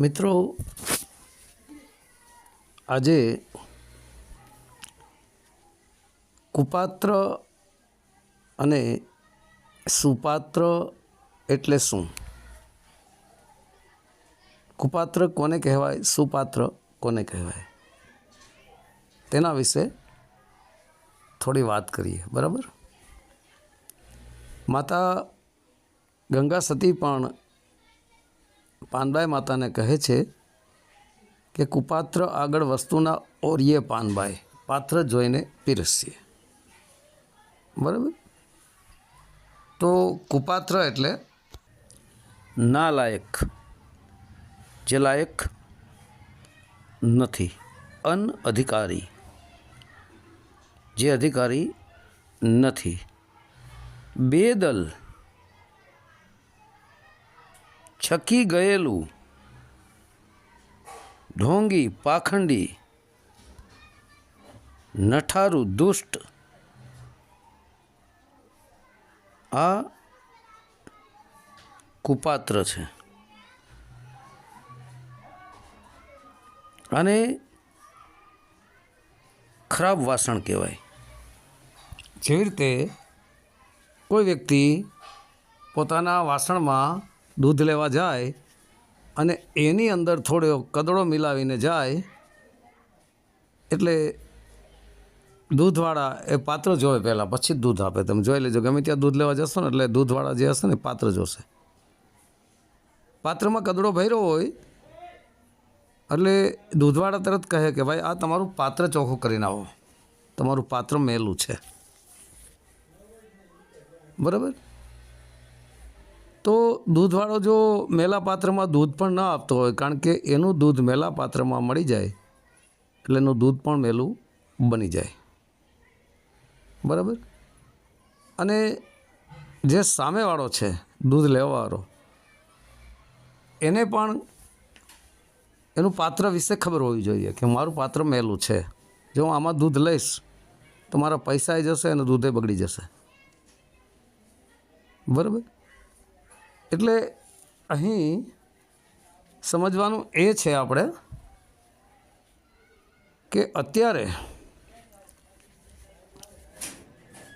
મિત્રો, આજે કુપાત્ર અને સુપાત્ર એટલે શું? કુપાત્ર કોને કહેવાય? સુપાત્ર કોને કહેવાય? તેના વિશે થોડી વાત કરીએ, બરાબર? માતા ગંગા સતી પણ પાનબાઈ માતાને કહે છે કે કુપાત્ર આગળ વસ્તુના ઓરિયે પાનબાઈ, પાત્ર જોઈને પીરસીએ. બરાબર? તો કુપાત્ર એટલે ના લાયક જે લાયક નથી અનઅધિકારી જે અધિકારી નથી. બેદલ છકી ગયેલું. ઢોંગી, પાખંડી, નઠારું દુષ્ટ. આ કુપાત્ર છે. અને ખરાબ વાસણ કહેવાય. જેવી રીતે કોઈ વ્યક્તિ પોતાના વાસણમાં દૂધ લેવા જાય અને એની અંદર થોડો કદડો મિલાવીને જાય, એટલે દૂધવાળા એ પાત્ર જોવે પહેલાં, પછી જ દૂધ આપે. તમે જોઈ લેજો ગમે ત્યાં દૂધ લેવા જશો ને એટલે દૂધવાળા જે હશે ને પાત્ર જોશે. પાત્રમાં કદડો ભર્યો હોય, એટલે દૂધવાળા તરત કહે કે ભાઈ, આ તમારું પાત્ર ચોખ્ખું કરીને આવો. તમારું પાત્ર મેલું છે. બરાબર? તો દૂધવાળો જો મેલા પાત્રમાં દૂધ પણ ન આપતો હોય, કારણ કે એનું દૂધ મેલા પાત્રમાં મળી જાય, એટલે એનું દૂધ પણ મેલું બની જાય. બરાબર? અને જે સામેવાળો છે, દૂધ લેવાવાળો, એને પણ એનું પાત્ર વિશે ખબર હોવી જોઈએ કે મારું પાત્ર મેલું છે. જો હું આમાં દૂધ લઈશ, તો મારા પૈસા જશે અને દૂધે બગડી જશે. બરાબર? એટલે અહીં સમજવાનું એ છે આપણે કે અત્યારે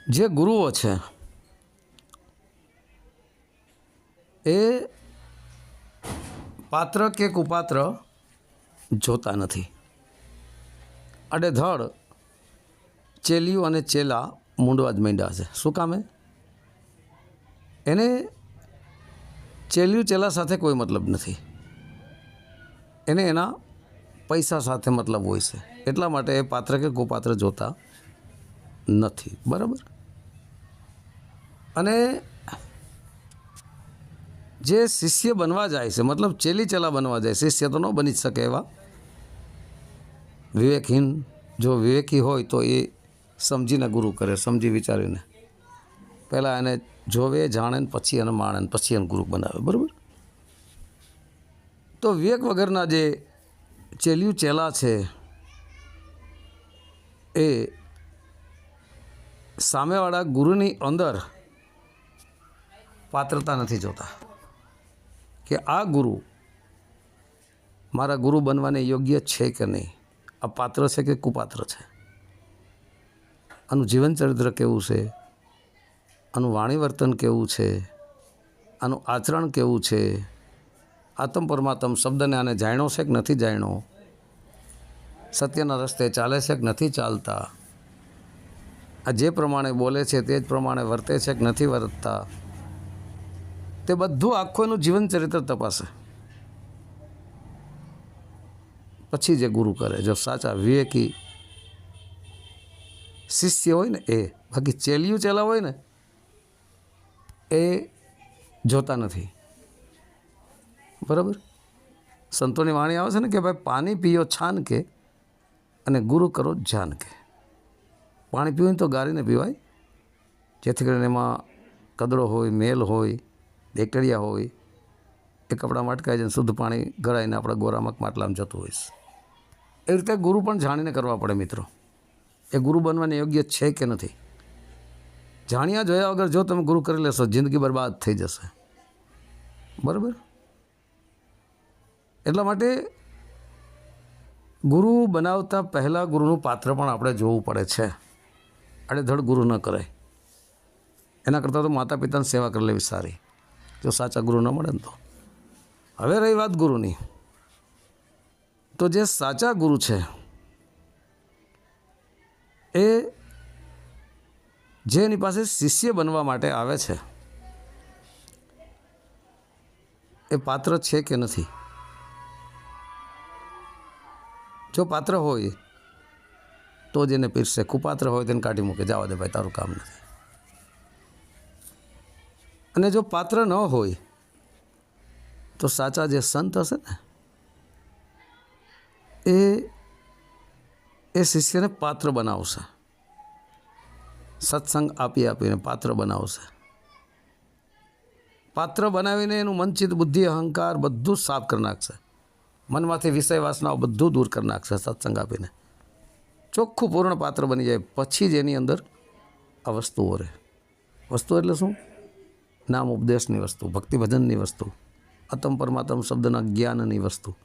જે ગુરુઓ છે, એ પાત્ર કે કુપાત્ર જોતા નથી. અડેધડ ચેલીઓ અને ચેલા મૂંડવા જ માંડ્યા છે. શું કામે એને ચેલિયું ચેલા સાથે કોઈ મતલબ નથી. એને એના પૈસા સાથે મતલબ હોય છે. એટલા માટે એ પાત્ર કે કુપાત્ર જોતા નથી. બરાબર? અને જે શિષ્ય બનવા જાય છે, મતલબ ચેલી ચેલા બનવા જાય, શિષ્ય તો ન બની શકે એવા વિવેકહીન. જો વિવેકી હોય તો એ સમજીને ગુરુ કરે, સમજી વિચારીને. પહેલાં એને જોવે, જાણે ને પછી એને માણે પછી એને ગુરુ બનાવે, બરાબર? તો વિવેક વગરના જે ચેલિયું ચેલા છે, એ સામેવાળા ગુરુની અંદર પાત્રતા નથી જોતા કે આ ગુરુ મારા ગુરુ બનવાને યોગ્ય છે કે નહીં? આ પાત્ર છે કે કુપાત્ર છે? આનું જીવન ચરિત્ર કેવું છે? આનું વાણી વર્તન કેવું છે? આનું આચરણ કેવું છે? આત્મ પરમાત્મ શબ્દને આને જાણ્યો છે કે નથી જાણ્યો? સત્યના રસ્તે ચાલે છે કે નથી ચાલતા? આ જે પ્રમાણે બોલે છે તે જ પ્રમાણે વર્તે છે કે નથી વર્તતા? તે બધું આખું એનું જીવન ચરિત્ર તપાસે. પછી જે ગુરુ કરે, જો સાચા વિવેકી શિષ્ય હોય ને એ, બાકી ચેલિયું ચેલા હોય ને એ જોતા નથી. બરાબર? સંતોની વાણી આવે છે ને કે ભાઈ પાણી પીઓ છાન કે અને ગુરુ કરો જાન કે. પાણી પીવું તો ગાળીને પીવાય. જેથી કરીને એમાં કદડો હોય, મેલ હોય બેક્ટેરિયા હોય, એ કપડામાં માટકાય જાય શુદ્ધ પાણી ગળાઈને આપણા ગોરામક માટલામાં જતું હોય છે. એ રીતે ગુરુ પણ જાણીને કરવા પડે મિત્રો. એ ગુરુ બનવાને યોગ્ય છે કે નથી? જાણ્યા જોયા વગર જો તમે ગુરુ કરી લેશો, જિંદગી બરબાદ થઈ જશે. બરાબર? એટલા માટે ગુરુ બનાવતા પહેલાં ગુરુનું પાત્ર પણ આપણે જોવું પડે છે. આડેધડ ગુરુ ન કરાય. એના કરતાં તો માતા પિતાની સેવા કરી લેવી સારી. જો સાચા ગુરુ ન મળે ને તો. હવે રહી વાત ગુરુની. તો જે સાચા ગુરુ છે, એ જે એની પાસે શિષ્ય બનવા માટે આવે છે. એ પાત્ર છે કે નથી? જો પાત્ર હોય, તો જ એને પીરસે. કુપાત્ર હોય, તેને કાઢી મૂકે. જવા દે, ભાઈ, તારું કામ નથી. અને જો પાત્ર ન હોય, તો સાચા જે સંત હશે ને, એ એ શિષ્યને પાત્ર બનાવશે. સત્સંગ આપી આપીને પાત્ર બનાવશે. પાત્ર બનાવીને એનું મનચિત બુદ્ધિ, અહંકાર બધું જ સાફ કરી નાખશે. મનમાંથી વિષય વાસનાઓ બધું દૂર કરી નાખશે સત્સંગ આપીને. ચોખ્ખું પૂર્ણ પાત્ર બની જાય, પછી જ એની અંદર આ વસ્તુઓ રહે. વસ્તુ એટલે શું? નામ ઉપદેશની વસ્તુ, ભક્તિભજનની વસ્તુ, અતમ પરમાત્મ શબ્દના જ્ઞાનની વસ્તુ.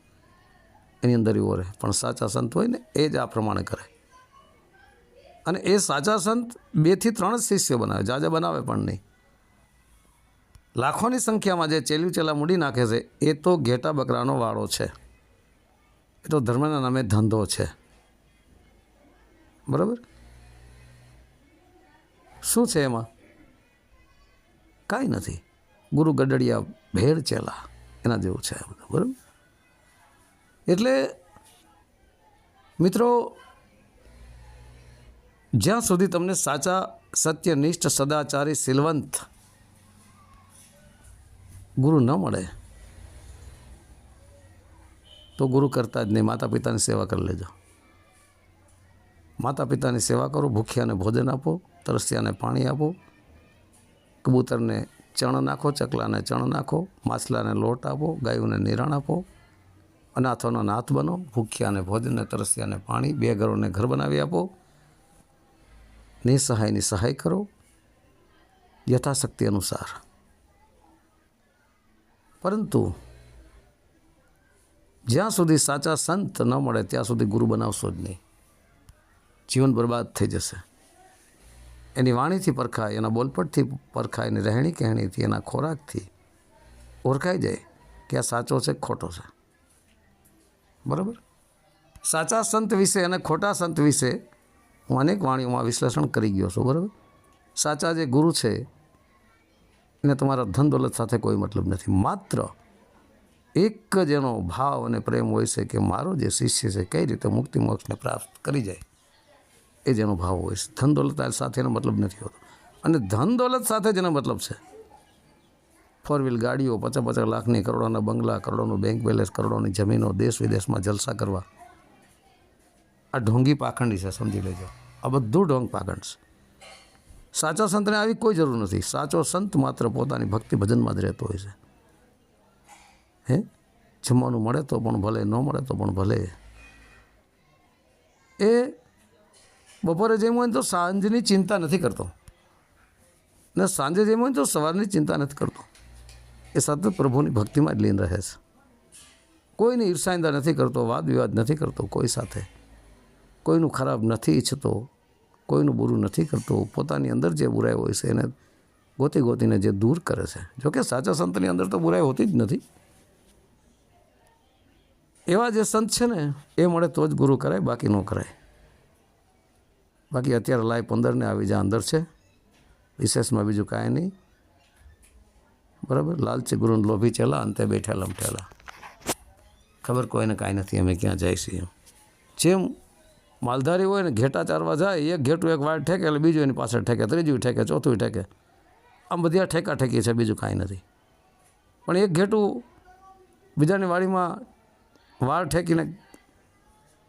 એની અંદર એવો રહે. પણ સાચા સંત હોય ને, એ જ આ પ્રમાણે કરે. અને એ સાચા સંત બેથી ત્રણ શિષ્ય બનાવે જાજે બનાવે પણ નહીં. લાખોની સંખ્યામાં જે ચેલ્યું ચેલા મૂડી નાખે છે, એ તો ઘેટા બકરાનો વાળો છે. એ તો ધર્મના નામે ધંધો છે. બરાબર? શું છે એમાં? કાંઈ નથી. ગુરુ ગડડિયા ભેળ ચેલા, એના જેવું છે બરાબર? એટલે મિત્રો જ્યાં સુધી તમને સાચા, સત્યનિષ્ઠ, સદાચારી, સિલવંત ગુરુ ન મળે, તો ગુરુ કરતા જ નહીં. માતા પિતાની સેવા કરી લેજો. માતા પિતાની સેવા કરો, ભૂખ્યાને ભોજન આપો, તરસ્યાને પાણી આપો, કબૂતરને ચણ નાખો, ચકલાને ચણ નાખો, માછલાને લોટ આપો, ગાયોને નિરાણ આપો, અનાથોનો નાથ બનો, ભૂખ્યાને ભોજનને તરસ્યાને પાણી, બે ઘરોને ઘર બનાવી આપો નિસહાયની સહાય કરો. યથાશક્તિ અનુસાર. પરંતુ જ્યાં સુધી સાચા સંત ન મળે, ત્યાં સુધી ગુરુ બનાવશો જ નહીં. જીવન બરબાદ થઈ જશે. એની વાણીથી પરખાય, એના બોલપટથી પરખાય, એની રહેણી કહેણીથી એના ખોરાકથી ઓળખાઈ જાય કે આ સાચો છે ખોટો છે. બરાબર? સાચા સંત વિશે અને ખોટા સંત વિશે હું અનેક વાણીઓમાં વિશ્લેષણ કરી ગયો છું, બરાબર? સાચા જે ગુરુ છે, એને તમારા ધન દોલત સાથે કોઈ મતલબ નથી. માત્ર એક જ એનો ભાવ અને પ્રેમ હોય છે કે મારો જે શિષ્ય છે કઈ રીતે મુક્તિ મોક્ષને પ્રાપ્ત કરી જાય, એ જ એનો ભાવ હોય છે. ધન દોલત સાથે એનો મતલબ નથી હોતો. અને ધન દોલત સાથે જ એનો મતલબ છે. ફોર વ્હીલ ગાડીઓ, પચાસ પચાસ લાખની કરોડોના બંગલા, કરોડોનું બેંક બેલેન્સ કરોડોની જમીનો, દેશ વિદેશમાં જલસા કરવા આ ઢોંગી પાખંડી છે, સમજી લેજો. આ બધું ઢોંગ પાખંડ છે. સાચા સંતને આવી કોઈ જરૂર નથી. સાચો સંત માત્ર પોતાની ભક્તિ ભજનમાં જ રહેતો હોય છે. હે? જમવાનું મળે તો પણ ભલે, ન મળે તો પણ ભલે. એ બપોરે જેમ હોય તો સાંજની ચિંતા નથી કરતો. ને સાંજે જેમ હોય તો સવારની ચિંતા નથી કરતો. એ સતત પ્રભુની ભક્તિમાં જ લીન રહે છે. કોઈની ઈર્ષાઈંદા નથી કરતો વાદ વિવાદ નથી કરતો કોઈ સાથે. કોઈનું ખરાબ નથી ઈચ્છતો, કોઈનું બુરું નથી કરતો, પોતાની અંદર જે બુરાઈ હોય છે એને ગોતી ગોતીને જે દૂર કરે છે. જોકે સાચા સંતની અંદર તો બુરાઈ હોતી જ નથી. એવા જે સંત છે ને, એ મળે તો જ ગુરુ કરાય, બાકી ન કરાય. બાકી અત્યારે લાઈ પંદરને આવી જા અંદર છે. વિશેષમાં બીજું કાંઈ નહીં. બરાબર? લાલચી ગુરુ લોભી ચેલા અંતે બેઠા લમઠેલા ખબર કોઈને કાંઈ નથી, અમે ક્યાં જાય છીએ જેમ માલધારી હોય ને, ઘેટા ચારવા જાય, એક ઘેટું એક વાર ઠેકે, એટલે બીજું એની પાછળ ઠેકે, ત્રીજું ઠેકે, ચોથું ઠેકે. આમ બધી આ ઠેકા ઠેકી છે, બીજું કાંઈ નથી. પણ એક ઘેટું બીજાની વાડીમાં વાર ઠેકીને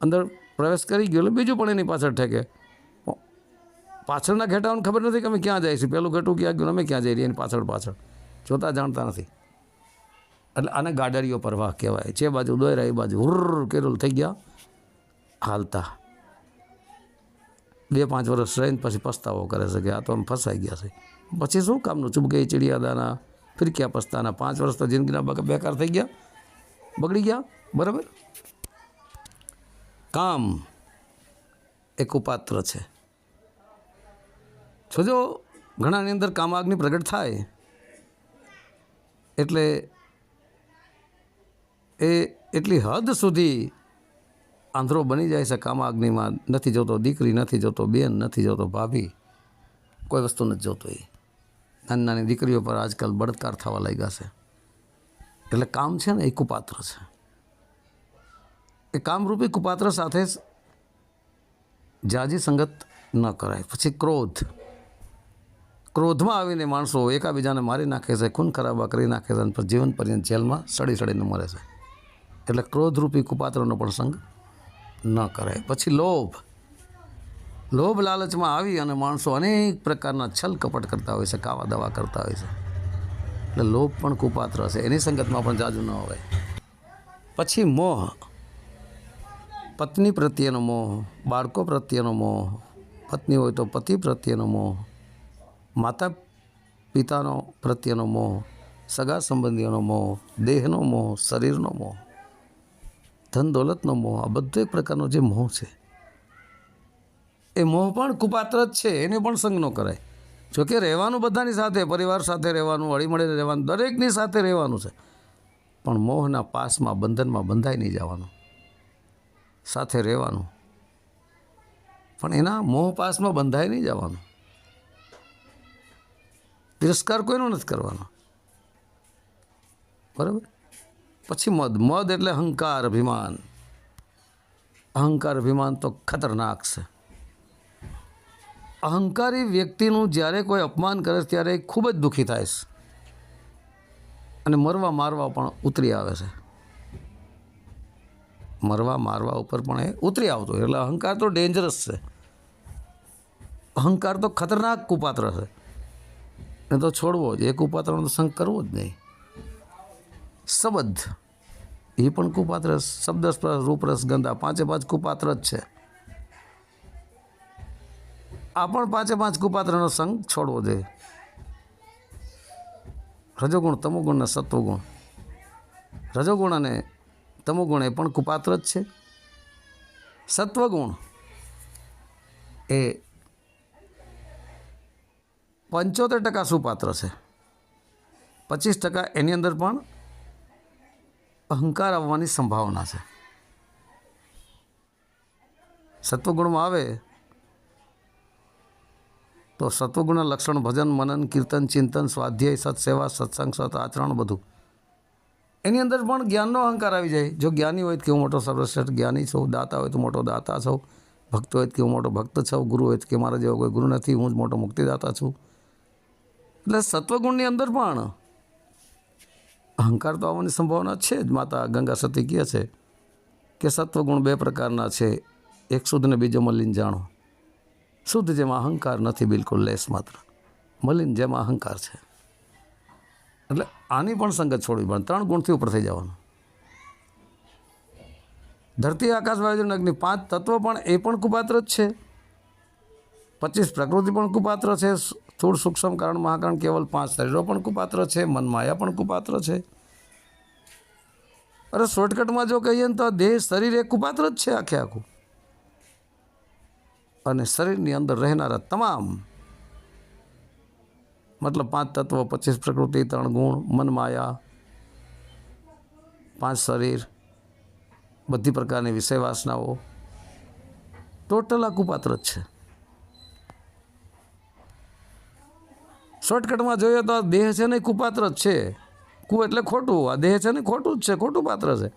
અંદર પ્રવેશ કરી ગયો, એટલે બીજું પણ એની પાછળ ઠેકે. પાછળના ઘેટાઓને ખબર નથી કે અમે ક્યાં જાય છીએ. પહેલું ઘેટું ક્યાં ગયું અમે ક્યાં જઈ રહીએ એની પાછળ પાછળ. જોતા જાણતા નથી. એટલે આને ગાડરીઓ પ્રવાહ કહેવાય. જે બાજુ દોયરા, એ બાજુ હુર, કેરોલ થઈ ગયા. હાલતા. બે પાંચ વર્ષ રહીને પછી પસ્તાવો કરે છે કે આ તો અમે ફસાઈ ગયા છે. પછી શું કામનું? ચૂપ ચીડિયાદાના, ફિરક્યા પસ્તાના. પાંચ વર્ષ તો જિંદગીના બક- બેકાર થઈ ગયા. બગડી ગયા. બરાબર? કામ એ કુપાત્ર છે. જોજો ઘણાની અંદર કામાગ્નિ પ્રગટ થાય. એટલે એ એટલી હદ સુધી આંધળો બની જાય છે કામાગ્નિમાં. નથી જોતો દીકરી, નથી જોતો બેન, નથી જોતો ભાભી. કોઈ વસ્તુ નથી જોતો એ. નાની નાની દીકરીઓ પર આજકાલ બળત્કાર થવા લાગ્યા છે. એટલે કામ છે ને એ કુપાત્ર છે. એ કામરૂપી કુપાત્ર સાથે જાજી સંગત ન કરાય. પછી ક્રોધ. ક્રોધમાં આવીને માણસો એકાબીજાને મારી નાખે છે, ખૂન ખરાબા કરી નાખે છે અને જીવન પર્યંત જેલમાં સડી સડીને મરે છે. એટલે ક્રોધરૂપી કુપાત્રનો પણ સંગ ન કરાય. પછી લોભ. લોભ લાલચમાં આવી અને માણસો અનેક પ્રકારના છલ કપટ કરતા હોય છે કાવા દવા કરતા હોય છે. એટલે લોભ પણ કુપાત્ર છે. એની સંગતમાં પણ જાજુ ન હોય. પછી મોહ. પત્ની પ્રત્યેનો મોહ, બાળકો પ્રત્યેનો મોહ, પત્ની હોય તો પતિ પ્રત્યેનો મોહ, માતા પિતાનો પ્રત્યેનો મોહ, સગા સંબંધીઓનો મોહ, દેહનો મોહ, શરીરનો મોહ. ધન દોલતનો મોહ, આ બધો એક પ્રકારનો જે મોહ છે, એ મોહ પણ કુપાત્ર જ છે, એને પણ સંગ ન કરાય. જોકે રહેવાનું બધાની સાથે, પરિવાર સાથે રહેવાનું, હળીમળીને રહેવાનું, દરેકની સાથે રહેવાનું છે. પણ મોહના પાસમાં, બંધનમાં બંધાઈ નહીં જવાનું. સાથે રહેવાનું. પણ એના મોહ પાસમાં બંધાઈ નહીં જવાનું. તિરસ્કાર કોઈનો નથી કરવાનો. બરાબર? પછી મદ મદ એટલે અહંકાર અભિમાન. અહંકાર અભિમાન તો ખતરનાક છે. અહંકારી વ્યક્તિનું જ્યારે કોઈ અપમાન કરે છે ત્યારે ખૂબ જ દુઃખી થાય છે. અને મરવા મારવા પણ ઉતરી આવે છે. મરવા મારવા ઉપર પણ એ ઉતરી આવતો. એટલે અહંકાર તો ડેન્જરસ છે. અહંકાર તો ખતરનાક કુપાત્ર છે. એ તો છોડવો જ. એ કુપાત્રનો સંગ કરવો જ નહીં. શબ્દ એ પણ કુપાત્ર શબ્દ રૂપરસ, ગંધા પાંચે પાંચ કુપાત્ર જ છે. આ પણ પાંચે પાંચ કુપાત્રનો સંગ છોડવો જોઈએ. રજોગુણ, તમોગુણ અને સત્વગુણ. રજોગુણ અને તમોગુણ એ પણ કુપાત્ર જ છે. સત્વગુણ એ પંચોતેર ટકા સુપાત્ર છે. પચીસ ટકા એની અંદર પણ અહંકાર આવવાની સંભાવના છે. સત્વગુણમાં આવે તો સત્વગુણ લક્ષણ, ભજન, મનન, કીર્તન, ચિંતન, સ્વાધ્યાય, સત્સેવા, સત્સંગ, સત આચરણ બધું. એની અંદર પણ જ્ઞાનનો અહંકાર આવી જાય. જો જ્ઞાની હોય તો કે મોટો સર્વશ્રેષ્ઠ જ્ઞાની છો? દાતા હોય તો મોટો દાતા છો. ભક્ત હોય તો કે મોટો ભક્ત છો? ગુરુ હોય તો કે મારા જેવો કોઈ ગુરુ નથી, હું જ મોટો મુક્તિદાતા છું. એટલે સત્વગુણની અંદર પણ અહંકાર તો આવવાની સંભાવના છે જ. માતા ગંગા સતી કહે છે કે સત્વગુણ બે પ્રકારના છે. એક શુદ્ધ ને બીજો મલિન જાણો. શુદ્ધ જેમાં અહંકાર નથી બિલકુલ લેસ માત્ર. મલિન જેમાં અહંકાર છે. એટલે આની પણ સંગત છોડવી પણ ત્રણ ગુણથી ઉપર થઈ જવાનું. ધરતી આકાશ વાયુજન અગ્નિ પાંચ તત્વ પણ એ પણ કુપાત્ર જ છે. પચીસ પ્રકૃતિ પણ કુપાત્ર છે. સ્થૂળ સૂક્ષ્મ કારણ, મહાકારણ કેવલ પાંચ શરીરો પણ કુપાત્ર છે મન માયા પણ કુપાત્ર છે. અરે શોર્ટકટમાં જો કહીએ ને તો દેહ શરીર એ કુપાત્ર જ છે આખે આખું. અને શરીરની અંદર રહેનારા તમામ, મતલબ પાંચ તત્વો, પચીસ પ્રકૃતિ, ત્રણ ગુણ મન માયા પાંચ શરીર, બધી પ્રકારની વિષય વાસનાઓ ટોટલ આ કુપાત્ર જ છે. શોર્ટકટમાં જોઈએ તો આ દેહ છે ને કુપાત્ર જ છે. કુ એટલે ખોટું. આ દેહ છે ને ખોટું જ છે. ખોટું પાત્ર છે.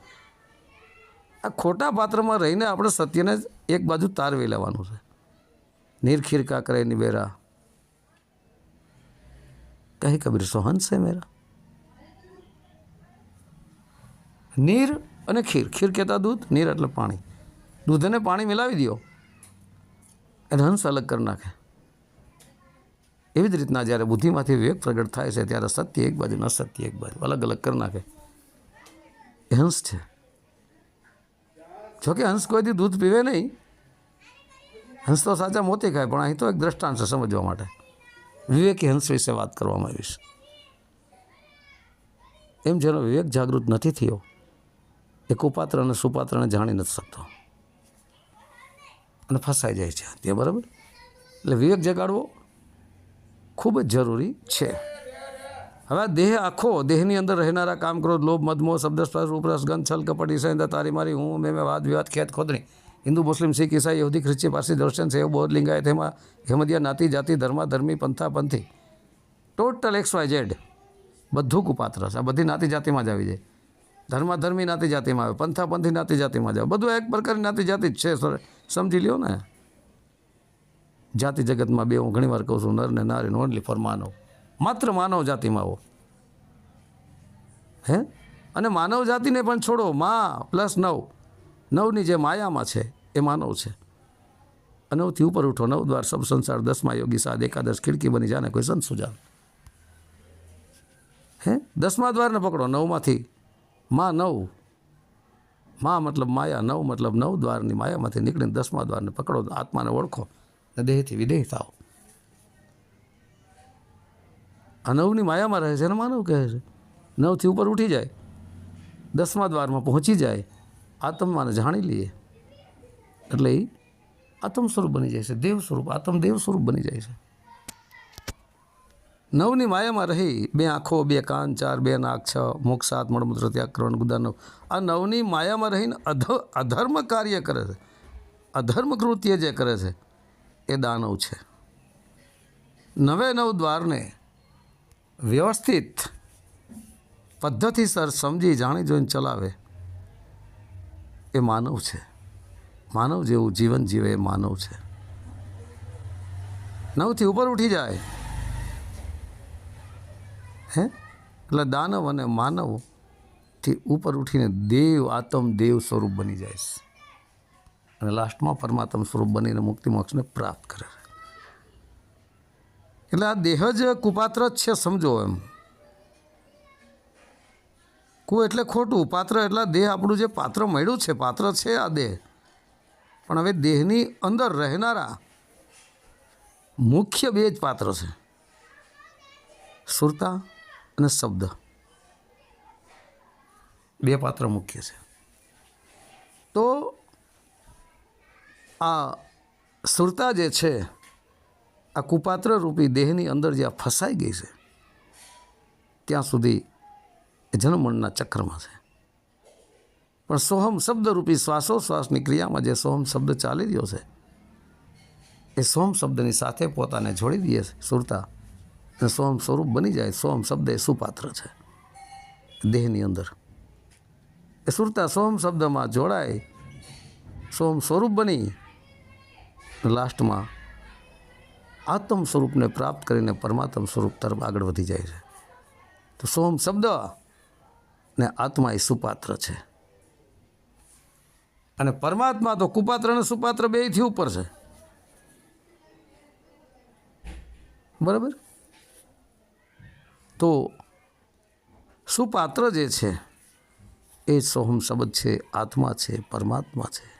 આ ખોટા પાત્રમાં રહીને આપણે સત્યને એક બાજુ તારવી લેવાનું છે. નિરખીર કા કરે નિબેરા કહે કબીર સોહન છે મેરા? નીર અને ખીર. ખીર કહેતા દૂધ, નીર એટલે પાણી. દૂધ અને પાણી મિલાવી દો એને હંસ અલગ કરી નાખે. એવી જ રીતના જ્યારે બુદ્ધિમાંથી વિવેક પ્રગટ થાય છે, ત્યારે સત્ય એક બાજુ ન સત્ય એક બાજુ. અલગ અલગ કરી નાખે. હંસ છે. જોકે હંસ કોઈથી દૂધ પીવે નહીં. હંસ તો સાચા મોતી ખાય, પણ અહીં તો એક દ્રષ્ટાંત છે સમજવા માટે. વિવેકી હંસ વિશે વાત કરવામાં આવી છે. એમ જેનો વિવેક જાગૃત નથી થયો, એ કુપાત્ર અને સુપાત્રને જાણી નથી શકતો. અને ફસાઈ જાય છે. તે બરાબર? એટલે વિવેક જગાડવો ખૂબ જ જરૂરી છે. હવે આ દેહ આખો દેહની અંદર રહેનારા કામ ક્રોધ લોભ મદમોહ શબ્દ, સ્પર્શ, ઉપરસ, ગંધ, છલ, કપટ, ઈસાઈ તારી મારી હું, મેં મેં, વાદ, વિવાદ ખેત ખોદણી. હિન્દુ, મુસ્લિમ, શીખ, ઈસાઈ, યહૂદી, ખ્રિસ્તી, પારસી, દર્શન સેવ બૌદ્ધ, લિંગાયત એમાં હેમદિયા, નાતી, જાતિ, ધર્મા, ધર્મી, પંથા, પંથી. ટોટલ એક્સ વાય ઝેડ બધું કુપાત્ર છે. આ બધી નાતી જાતિમાં જ આવી જાય. ધર્મા, ધર્મી નાતી જાતિમાં આવે. પંથા, પંથી નાતી જાતિમાં જ આવે. બધું એક પ્રકારની નાતી જાતિ જ છે. સર, સમજી લ્યો ને. જાતિ જગતમાં બે હું ઘણીવાર કહું છું નર ને નારી ઓનલી ફોર માનવ. માત્ર માનવ જાતિમાં આવો. હે? અને માનવ જાતિને પણ છોડો. મા પ્લસ નવ. નવની જે માયામાં છે, એ માનવ છે. નવથી ઉપર ઉઠો. નવ દ્વાર સબ સંસાર દસમા યોગી સાદ, એકાદશ ખિડકી બની જાને કોઈ સંત સુજાન. હે? દસમા દ્વારને પકડો. નવમાંથી. માં નવ. માં મતલબ માયા, નવ મતલબ નવ દ્વારની માયામાંથી નીકળીને દસમા દ્વારને પકડો, આત્માને ઓળખો. દેહથી વિદેહ થાવ આ નવની માયામાં રહે છે અને માનવ કહે છે. નવથી ઉપર ઉઠી જાય, દસમા દ્વારમાં પહોંચી જાય, આત્માને જાણી લઈએ એટલે એ આત્મ સ્વરૂપ બની જાય છે, દેવ સ્વરૂપ, આત્મ દેવ સ્વરૂપ બની જાય છે. નવની માયામાં રહી, બે આંખો, બે કાન, ચાર, બે નાક, છ મુખ સાત મળમૂત્ર ત્યાગ, કરણ ગુદા આ નવની માયામાં રહીને અધ, અધર્મ કાર્ય કરે છે. અધર્મ કૃત્ય જે કરે છે એ દાનવ છે. નવે નવ દ્વારને વ્યવસ્થિત પદ્ધતિસર સમજી જાણી જોઈને ચલાવે એ માનવ છે. માનવ જેવું જીવન જીવે એ માનવ છે. નવથી ઉપર ઉઠી જાય. હે? એટલે દાનવ અને માનવથી ઉપર ઉઠીને દેવ આત્મ દેવ સ્વરૂપ બની જાય છે. અને લાસ્ટમાં પરમાત્મા સ્વરૂપ બનીને મુક્તિ મોક્ષને પ્રાપ્ત કરે એટલે આ દેહ જ કુપાત્ર જ છે સમજો એમ. કુ એટલે ખોટું, પાત્ર એટલે દેહ આપણું જે પાત્ર મળ્યું છે, પાત્ર છે આ દેહ. પણ હવે દેહની અંદર રહેનારા મુખ્ય બે જ પાત્ર છે. સુરતા અને શબ્દ. બે પાત્ર મુખ્ય છે. તો આ સુરતા જે છે, આ કુપાત્ર રૂપી દેહની અંદર જ્યાં ફસાઈ ગઈ છે, ત્યાં સુધી એ જન્મમણના ચક્રમાં છે. પણ સોહમ શબ્દરૂપી શ્વાસોશ્વાસની ક્રિયામાં જે સોહમ શબ્દ ચાલી રહ્યો છે, એ સોહમ શબ્દની સાથે પોતાને જોડી દઈએ છે સુરતા. અને સોહમ સ્વરૂપ બની જાય, સોહમ શબ્દ એ સુપાત્ર છે, દેહની અંદર. એ સુરતા સોહમ શબ્દમાં જોડાય, સોહમ સ્વરૂપ બની લાસ્ટમાં આત્મ સ્વરૂપને પ્રાપ્ત કરીને પરમાત્મ સ્વરૂપ તરફ આગળ વધી જાય છે. તો સોમ શબ્દ ને આત્મા એ સુપાત્ર છે. અને પરમાત્મા તો કુપાત્ર અને સુપાત્ર બેથી ઉપર છે. બરાબર? તો સુપાત્ર જે છે, એ સોહમ શબ્દ છે, આત્મા છે, પરમાત્મા છે.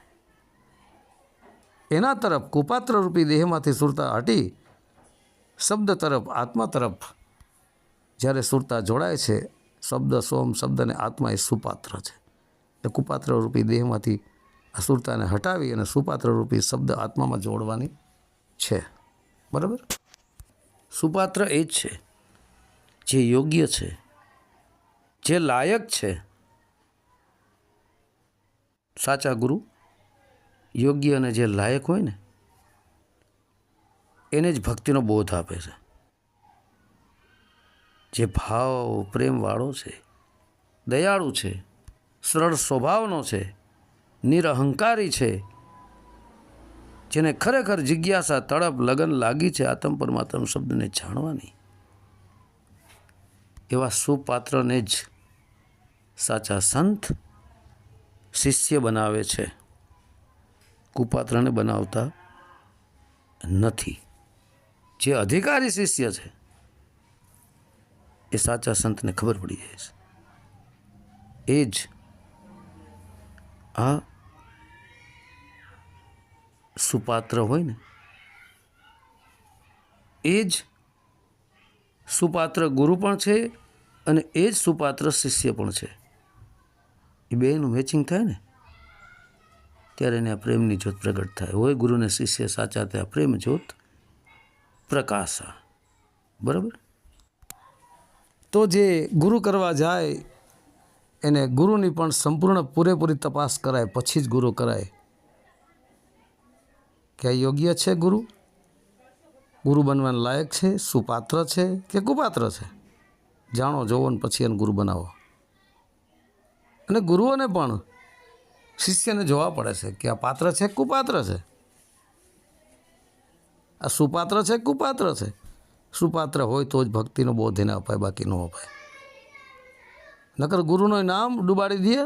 એના તરફ કુપાત્ર રૂપી દેહમાંથી સુરતા હટી, શબ્દ તરફ આત્મા તરફ જ્યારે સુરતા જોડાય છે, શબ્દ સોમ શબ્દ અને આત્મા એ સુપાત્ર છે. એટલે કુપાત્ર રૂપી દેહમાંથી અસુરતાને સુરતાને હટાવી અને સુપાત્ર રૂપી શબ્દ આત્મામાં જોડવાની છે. બરાબર? સુપાત્ર એ જ છે, જે યોગ્ય છે, જે લાયક છે. સાચા ગુરુ યોગ્ય અને જે લાયક હોય ને, એને જ ભક્તિનો બોધ આપે છે. જે ભાવ પ્રેમવાળો છે, દયાળુ છે, સરળ સ્વભાવનો છે, નિરહંકારી છે, જેને ખરેખર જિજ્ઞાસા, તડપ, લગન લાગી છે, આત્મ પરમાત્મ શબ્દને જાણવાની, એવા સુપાત્રને જ સાચા સંત શિષ્ય બનાવે છે. કુપાત્રને બનાવતા નથી. જે અધિકારી શિષ્ય છે, એ સાચા સંતને ખબર પડી જાય છે. એ જ આ સુપાત્ર હોય ને, એ જ સુપાત્ર ગુરુ પણ છે અને એ જ સુપાત્ર શિષ્ય પણ છે. એ બેનું મેચિંગ થાય ને? ત્યારે એને પ્રેમની જ્યોત પ્રગટ થાય. હોય ગુરુને શિષ્ય, સાચા ત્યાં પ્રેમ જ્યોત પ્રકાશા. બરાબર? તો જે ગુરુ કરવા જાય, એને ગુરુની પણ સંપૂર્ણ પૂરેપૂરી તપાસ કરાય, પછી જ ગુરુ કરાય. કે આ યોગ્ય છે ગુરુ? ગુરુ બનવાના લાયક છે, સુપાત્ર છે કે કુપાત્ર છે? જાણો, જોવો ને પછી એને ગુરુ બનાવો. અને ગુરુઓને પણ શિષ્યને જોવા પડે છે કે આ પાત્ર છે કુપાત્ર છે? આ સુપાત્ર છે કુપાત્ર છે? સુપાત્ર હોય તો જ ભક્તિનો બોધ એને અપાય બાકી ન અપાય. નકર ગુરુનું નામ ડૂબાડી દે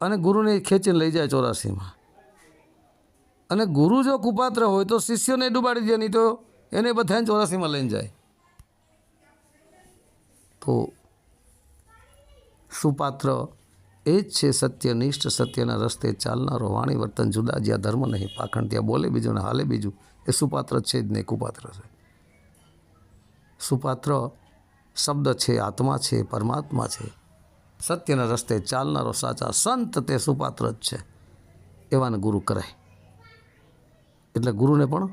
અને ગુરુને ખેંચીને લઈ જાય ચોરાસીમાં. અને ગુરુ જો કુપાત્ર હોય તો શિષ્યોને ડૂબાડી દે, નહીં તો એને બધાને ચોરાસીમાં લઈને જાય. તો સુપાત્ર એ જ છે સત્યનિષ્ઠ સત્યના રસ્તે ચાલનારો વાણી વર્તન જુદા જ્યાં ધર્મ નહીં, પાખંડ ત્યાં બોલે બીજું ને હાલે બીજું. એ સુપાત્ર છે જ નહીં, કુપાત્ર છે. સુપાત્ર શબ્દ છે, આત્મા છે, પરમાત્મા છે. સત્યના રસ્તે ચાલનારો સાચા સંત તે સુપાત્ર જ છે. એવાને ગુરુ કરાય. એટલે ગુરુને પણ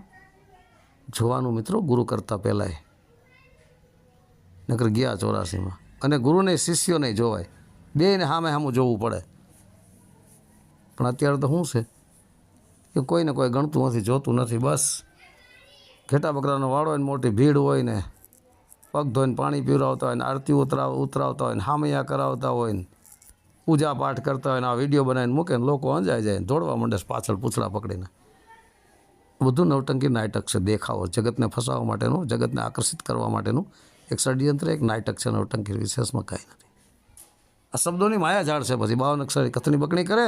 જોવાનું મિત્રો, ગુરુ કરતાં પહેલાંય. નકર ગયા ચોરાસીમાં. અને ગુરુને શિષ્યો નહીં જોવાય. બેને સામે સામું જોવું પડે. પણ અત્યારે તો શું છે? કે કોઈને કોઈ ગણતું નથી, જોતું નથી, બસ. ઘેટા બકરાનો વાળો હોય ને મોટી ભીડ હોય ને પગ ધોઈને પાણી પીવડાવતા હોય ને આરતી ઉતરાવ, ઉતરાવતા હોય ને હામૈયા કરાવતા હોય ને પૂજા પાઠ કરતા હોય ને આ વીડિયો બનાવીને મૂકે ને લોકો અંજાઈ જાય ને દોડવા માંડે પાછળ પૂછડા પકડીને. બધું નવટંકી નાટક છે, દેખાવો. જગતને ફસાવવા માટેનું, જગતને આકર્ષિત કરવા માટેનું એક ષડયંત્ર, એક નાટક છે નવટંકી વિશેષમાં કાંઈ નથી. આ શબ્દોની માયાઝાડ છે. પછી બાવન અક્ષર કથની બકણી કરે,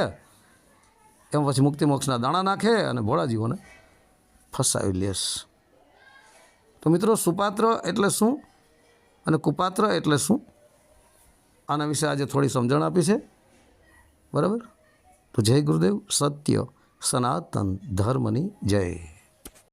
એમ પછી મુક્તિ મોક્ષના દાણા નાખે અને ભોળા જીવોને ફસાવી લેશ તો મિત્રો, સુપાત્ર એટલે શું? અને કુપાત્ર એટલે શું? આના વિશે આજે થોડી સમજણ આપી છે. બરાબર? તો જય ગુરુદેવ, સત્ય, સનાતન ધર્મની જય.